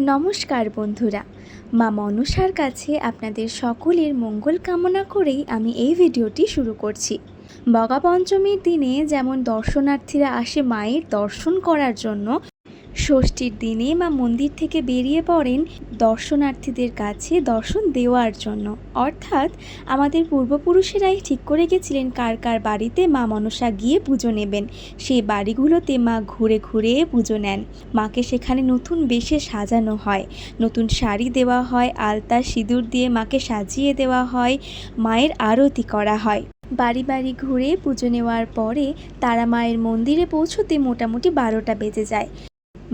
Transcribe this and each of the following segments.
নমস্কার বন্ধুরা। মা মনসার কাছে আপনাদের সকলের মঙ্গল কামনা করেই আমি এই ভিডিওটি শুরু করছি। বগা পঞ্চমীর দিনে যেমন দর্শনার্থীরা আসে মায়ের দর্শন করার জন্য ষষ্ঠীর দিনে মা মন্দির থেকে বেরিয়ে পড়েন দর্শনার্থীদের কাছে দর্শন দেওয়ার জন্য। অর্থাৎ আমাদের পূর্বপুরুষেরাই ঠিক করে গেছিলেন কার কার বাড়িতে মা মনসা গিয়ে পুজো নেবেন। সেই বাড়িগুলোতে মা ঘুরে ঘুরে পুজো নেন। মাকে সেখানে নতুন বেশে সাজানো হয়। নতুন শাড়ি দেওয়া হয়, আলতা, সিঁদুর দিয়ে মাকে সাজিয়ে দেওয়া হয়, মায়ের আরতি করা হয়। বাড়ি বাড়ি ঘুরে পুজো নেওয়ার পরে তারা মায়ের মন্দিরে পৌঁছতে মোটামুটি বারোটা বেজে যায়।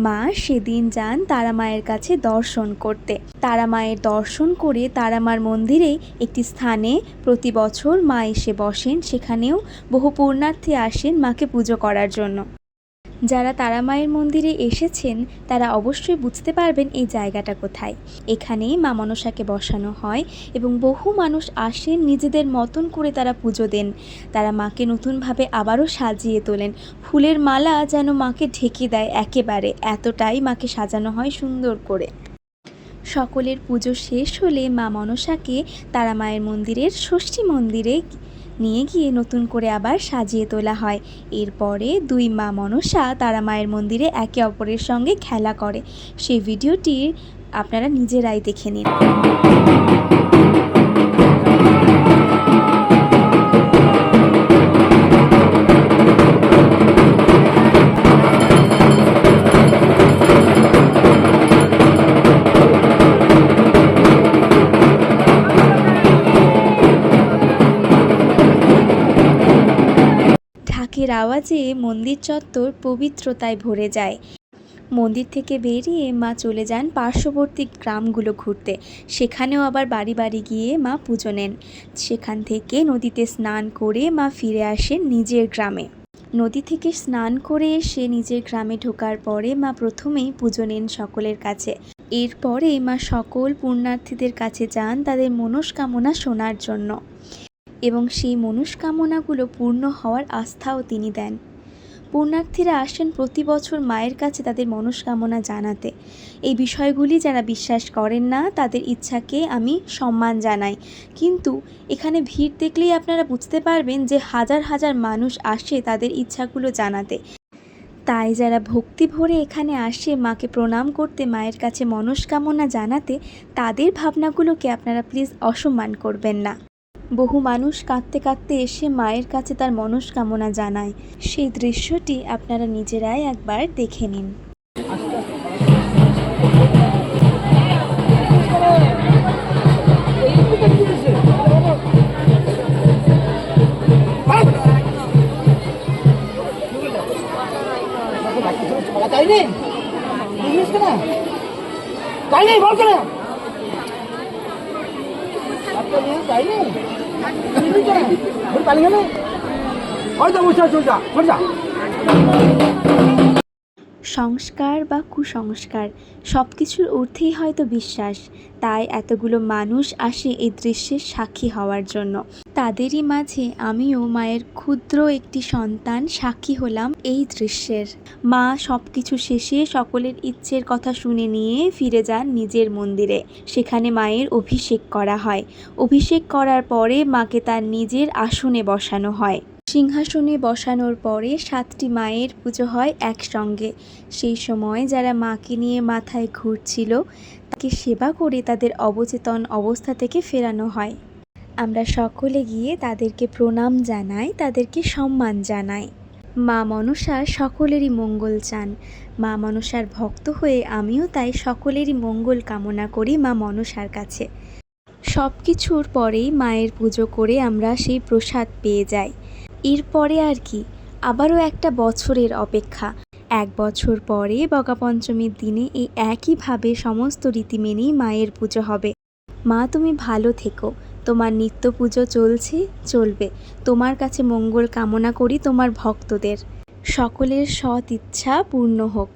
মা সেদিন যান তারা মায়ের কাছে দর্শন করতে। তারা মায়ের দর্শন করে তারা মার মন্দিরে একটি স্থানে প্রতি বছর মা এসে বসেন। সেখানেও বহু পুণ্যার্থী আসেন মাকে পুজো করার জন্য। যারা তারা মায়ের মন্দিরে এসেছেন, তারা অবশ্যই বুঝতে পারবেন এই জায়গাটা কোথায়। এখানেই মা মনসাকে বসানো হয় এবং বহু মানুষ আসেন নিজেদের মতন করে তারা পুজো দেন। তারা মাকে নতুনভাবে আবারও সাজিয়ে তোলেন। ফুলের মালা যেন মাকে ঢেকে দেয় একেবারে, এতটাই মাকে সাজানো হয় সুন্দর করে। সকলের পুজো শেষ হলে মা মনসাকে তারা মায়ের মন্দিরের ষষ্ঠী মন্দিরে নিয়ে গিয়ে নতুন করে আবার সাজিয়ে তোলা হয়। এরপরে দুই মা মনসা তারা মায়ের মন্দিরে একে অপরের সঙ্গে খেলা করে। সেই ভিডিওটি আপনারা নিজেরাই দেখে নিন। ঢাকের আওয়াজে মন্দির চত্বর পবিত্রতায় ভরে যায়। মন্দির থেকে বেরিয়ে মা চলে যান পার্শ্ববর্তী গ্রামগুলো ঘুরতে। সেখানেও আবার বাড়ি বাড়ি গিয়ে মা পুজো নেন। সেখান থেকে নদীতে স্নান করে মা ফিরে আসেন নিজের গ্রামে। নদী থেকে স্নান করে এসে নিজের গ্রামে ঢোকার পরে মা প্রথমেই পুজো নেন সকলের কাছে। এরপরে মা সকল পুণ্যার্থীদের কাছে যান তাদের মনস্কামনা শোনার জন্য। এবং সেই মনস্কামনাগুলো পূর্ণ হওয়ার আস্থাও তিনি দেন। পুণ্যার্থীরা আসেন প্রতি বছর মায়ের কাছে তাদের মনস্কামনা জানাতে। এই বিষয়গুলি যারা বিশ্বাস করেন না, তাদের ইচ্ছাকে আমি সম্মান জানাই। কিন্তু এখানে ভিড় দেখলেই আপনারা বুঝতে পারবেন যে হাজার হাজার মানুষ আসে তাদের ইচ্ছাগুলো জানাতে। তাই যারা ভক্তি ভরে এখানে আসে, মাকে প্রণাম করতে, মায়ের কাছে মনস্কামনা জানাতে, তাদের ভাবনাগুলোকে আপনারা প্লিজ অসম্মান করবেন না। বহু মানুষ কাঁদতে কাঁদতে এসে মায়ের কাছে তার মনস্কামনা জানায়। সেই দৃশ্যটি আপনারা নিজেরাই একবার দেখে নিন। তাই নেই? তাই নেই? সংস্কার বা কুসংস্কার সব কিছুর অর্থেই হয়তো বিশ্বাস। তাই এতগুলো মানুষ আসে এই দৃশ্যের সাক্ষী হওয়ার জন্য। তাদেরই মাঝে আমিও মায়ের ক্ষুদ্র একটি সন্তান সাক্ষী হলাম এই দৃশ্যের। মা সব কিছু শেষে সকলের ইচ্ছের কথা শুনে নিয়ে ফিরে যান নিজের মন্দিরে। সেখানে মায়ের অভিষেক করা হয়। অভিষেক করার পরে মাকে তার নিজের আসনে বসানো হয়। সিংহাসনে বসানোর পরে সাতটি মায়ের পুজো হয় একসঙ্গে। সেই সময় যারা মাকে নিয়ে মাথায় ঘুরছিল, তাকে সেবা করে তাদের অবচেতন অবস্থা থেকে ফেরানো হয়। আমরা সকলে গিয়ে তাদেরকে প্রণাম জানাই, তাদেরকে সম্মান জানাই। মা মনসা সকলেরই মঙ্গল চান। মা মনসার ভক্ত হয়ে আমিও তাই সকলেরই মঙ্গল কামনা করি মা মনসার কাছে। সব কিছুর পরেই মায়ের পুজো করে আমরা সেই প্রসাদ পেয়ে যাই। এরপরে আর কি, আবারও একটা বছরের অপেক্ষা। এক বছর পরে বগাপঞ্চমীর দিনে এই একইভাবে সমস্ত রীতি মেনেই মায়ের পুজো হবে। মা তুমি ভালো থেকো। তোমার নিত্য পুজো চলছে, চলবে। তোমার কাছে মঙ্গল কামনা করি তোমার ভক্তদের। সকলের সৎ ইচ্ছা পূর্ণ হোক।